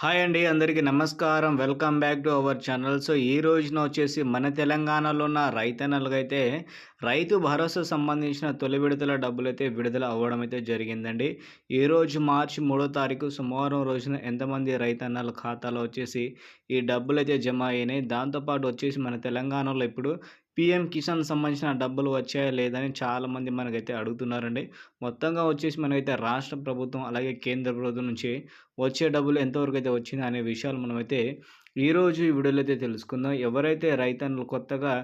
Hi అండి అందరికీ నమస్కారం. Welcome back to our channel. So ఈ రోజున వచ్చేసి మన తెలంగాణలో ఉన్న రైతన్నలకైతే రైతు భరోసా సంబంధించిన తొలి విడుదల డబ్బులు అయితే విడుదల అవ్వడం అయితే జరిగిందండి. ఈరోజు మార్చి మూడో తారీఖు సోమవారం రోజున ఎంతమంది రైతన్నల ఖాతాలో వచ్చేసి ఈ డబ్బులు అయితే జమ అయినాయి. దాంతోపాటు వచ్చేసి మన తెలంగాణలో ఇప్పుడు పిఎం కిసాన్ సంబంధించిన డబ్బులు వచ్చాయా లేదని చాలామంది మనకైతే అడుగుతున్నారండి. మొత్తంగా వచ్చేసి మనకైతే రాష్ట్ర ప్రభుత్వం అలాగే కేంద్ర ప్రభుత్వం నుంచి వచ్చే డబ్బులు ఎంతవరకు అయితే వచ్చింది అనే విషయాలు మనమైతే ఈరోజు ఈ వీడియోలో అయితే తెలుసుకుందాం. ఎవరైతే రైతన్నులు కొత్తగా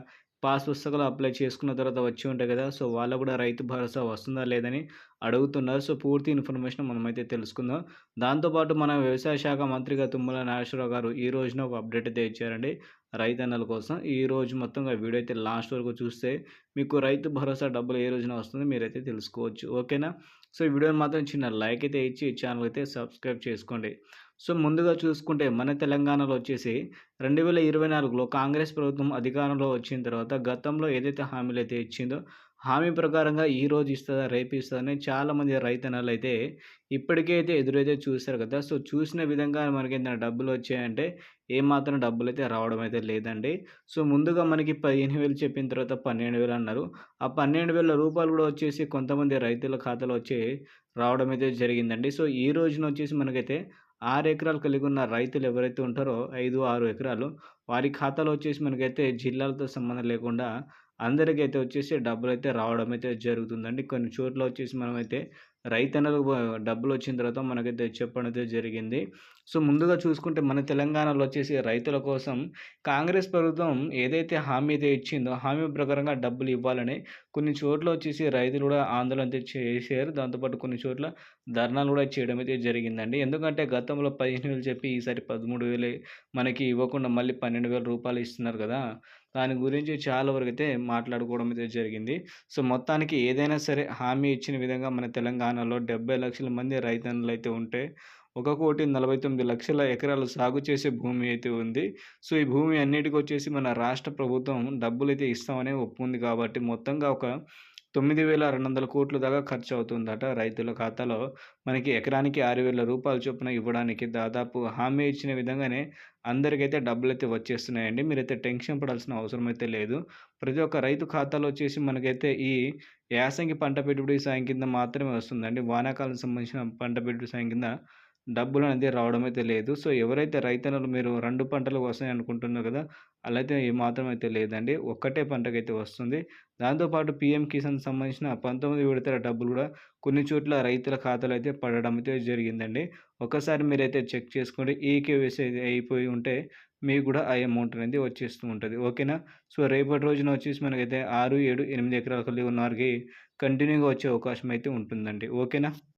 పాస్ పుస్తకాలు అప్లై చేసుకున్న తర్వాత వచ్చి ఉంటాయి కదా సో వాళ్ళు కూడా రైతు భరోసా వస్తుందా లేదని అడుగుతున్నారు. సో పూర్తి ఇన్ఫర్మేషన్ మనమైతే తెలుసుకుందాం. దాంతోపాటు మన వ్యవసాయ శాఖ మంత్రిగా తుమ్మల నాగేశ్వరరావు గారు ఈ రోజున ఒక అప్డేట్ అయితే ఇచ్చారండి రైతన్నల కోసం. ఈ రోజు మొత్తంగా వీడియో అయితే లాస్ట్ వరకు చూస్తే మీకు రైతు భరోసా డబ్బులు ఏ రోజున వస్తుందో మీరైతే తెలుసుకోవచ్చు. ఓకేనా? సో ఈ వీడియోని మాత్రం చిన్న లైక్ అయితే ఇచ్చి ఛానల్ అయితే సబ్స్క్రైబ్ చేసుకోండి. సో ముందుగా చూసుకుంటే మన తెలంగాణలో వచ్చేసి రెండు వేల ఇరవై నాలుగులో కాంగ్రెస్ ప్రభుత్వం అధికారంలో వచ్చిన తర్వాత గతంలో ఏదైతే హామీలు అయితే ఇచ్చిందో హామీ ప్రకారంగా ఈ రోజు ఇస్తుందా రేపు ఇస్తుందని చాలామంది రైతన్నలు అయితే ఇప్పటికే అయితే ఎదురైతే చూశారు కదా. సో చూసిన విధంగా మనకి ఏదైనా డబ్బులు వచ్చాయంటే ఏమాత్రం డబ్బులు అయితే రావడం అయితే లేదండి. సో ముందుగా మనకి పదిహేను వేలు చెప్పిన తర్వాత పన్నెండు వేలు అన్నారు. ఆ పన్నెండు వేల రూపాయలు కూడా వచ్చేసి కొంతమంది రైతుల ఖాతాలో వచ్చి రావడం అయితే జరిగిందండి. సో ఈ రోజున వచ్చేసి మనకైతే ఆరు ఎకరాలు కలిగి ఉన్న రైతులు ఎవరైతే ఉంటారో ఐదు ఆరు ఎకరాలు వారి ఖాతాలో వచ్చేసి మనకైతే జిల్లాలతో సంబంధం లేకుండా అందరికైతే వచ్చేసి డబ్బులు అయితే రావడం అయితే జరుగుతుందండి. కొన్ని చోట్ల వచ్చేసి మనమైతే రైతన్నలకు డబ్బులు వచ్చిన తర్వాత మనకైతే చెప్పడం అయితే జరిగింది. సో ముందుగా చూసుకుంటే మన తెలంగాణలో వచ్చేసి రైతుల కోసం కాంగ్రెస్ ప్రభుత్వం ఏదైతే హామీ అయితే ఇచ్చిందో హామీ ప్రకారంగా డబ్బులు ఇవ్వాలని కొన్ని చోట్ల వచ్చేసి రైతులు కూడా ఆందోళన అయితే చేశారు దాంతోపాటు కొన్ని చోట్ల ధర్నాలు కూడా చేయడం అయితే జరిగిందండి. ఎందుకంటే గతంలో పదిహేను వేలు చెప్పి ఈసారి పదమూడు వేలు మనకి ఇవ్వకుండా మళ్ళీ పన్నెండు వేల రూపాయలు ఇస్తున్నారు కదా. దాని గురించి చాలా వరకు అయితే మాట్లాడుకోవడం అయితే జరిగింది. సో మొత్తానికి ఏదైనా సరే హామీ ఇచ్చిన విధంగా మన తెలంగాణలో డెబ్బై లక్షల మంది రైతన్నులు అయితే ఉంటే ఒక కోటి నలభై తొమ్మిది లక్షల ఎకరాలు సాగు చేసే భూమి అయితే ఉంది. సో ఈ భూమి అన్నిటికీ వచ్చేసి మన రాష్ట్ర ప్రభుత్వం డబ్బులు అయితే ఇస్తామని ఒప్పుంది కాబట్టి మొత్తంగా ఒక తొమ్మిది వేల రెండు వందల కోట్ల దాకా ఖర్చు అవుతుందట రైతుల ఖాతాలో. మనకి ఎకరానికి ఆరు వేల రూపాయల చొప్పున ఇవ్వడానికి దాదాపు హామీ ఇచ్చిన విధంగానే అందరికైతే డబ్బులు అయితే వచ్చేస్తున్నాయండి. మీరైతే టెన్షన్ పడాల్సిన అవసరం అయితే లేదు. ప్రతి ఒక్క రైతు ఖాతాలో వచ్చేసి మనకైతే ఈ యాసంగి పంట పెట్టుబడి సాయం కింద మాత్రమే వస్తుందండి. వానాకాలం సంబంధించిన పంట పెట్టుబడి సాయం కింద డబ్బులు అనేది రావడం అయితే లేదు. సో ఎవరైతే రైతన్నలు మీరు రెండు పంటలు వస్తాయి అనుకుంటున్నారు కదా అలా అయితే ఏమాత్రం అయితే లేదండి. ఒక్కటే పంటకైతే వస్తుంది. దాంతోపాటు పిఎం కిసాన్ సంబంధించిన పంతొమ్మిది విడతల డబ్బులు కూడా కొన్ని చోట్ల రైతుల ఖాతాలు అయితే పడడం అయితే జరిగిందండి. ఒకసారి మీరైతే చెక్ చేసుకోండి. ఈ కేవీసీ అయిపోయి ఉంటే మీకు కూడా ఆ అమౌంట్ అనేది వచ్చేస్తూ ఉంటుంది. ఓకేనా? సో రేపటి రోజున వచ్చేసి మనకైతే ఆరు ఏడు ఎనిమిది ఎకరాలు కలిగి ఉన్న వారికి కంటిన్యూగా వచ్చే అవకాశం అయితే ఉంటుందండి. ఓకేనా?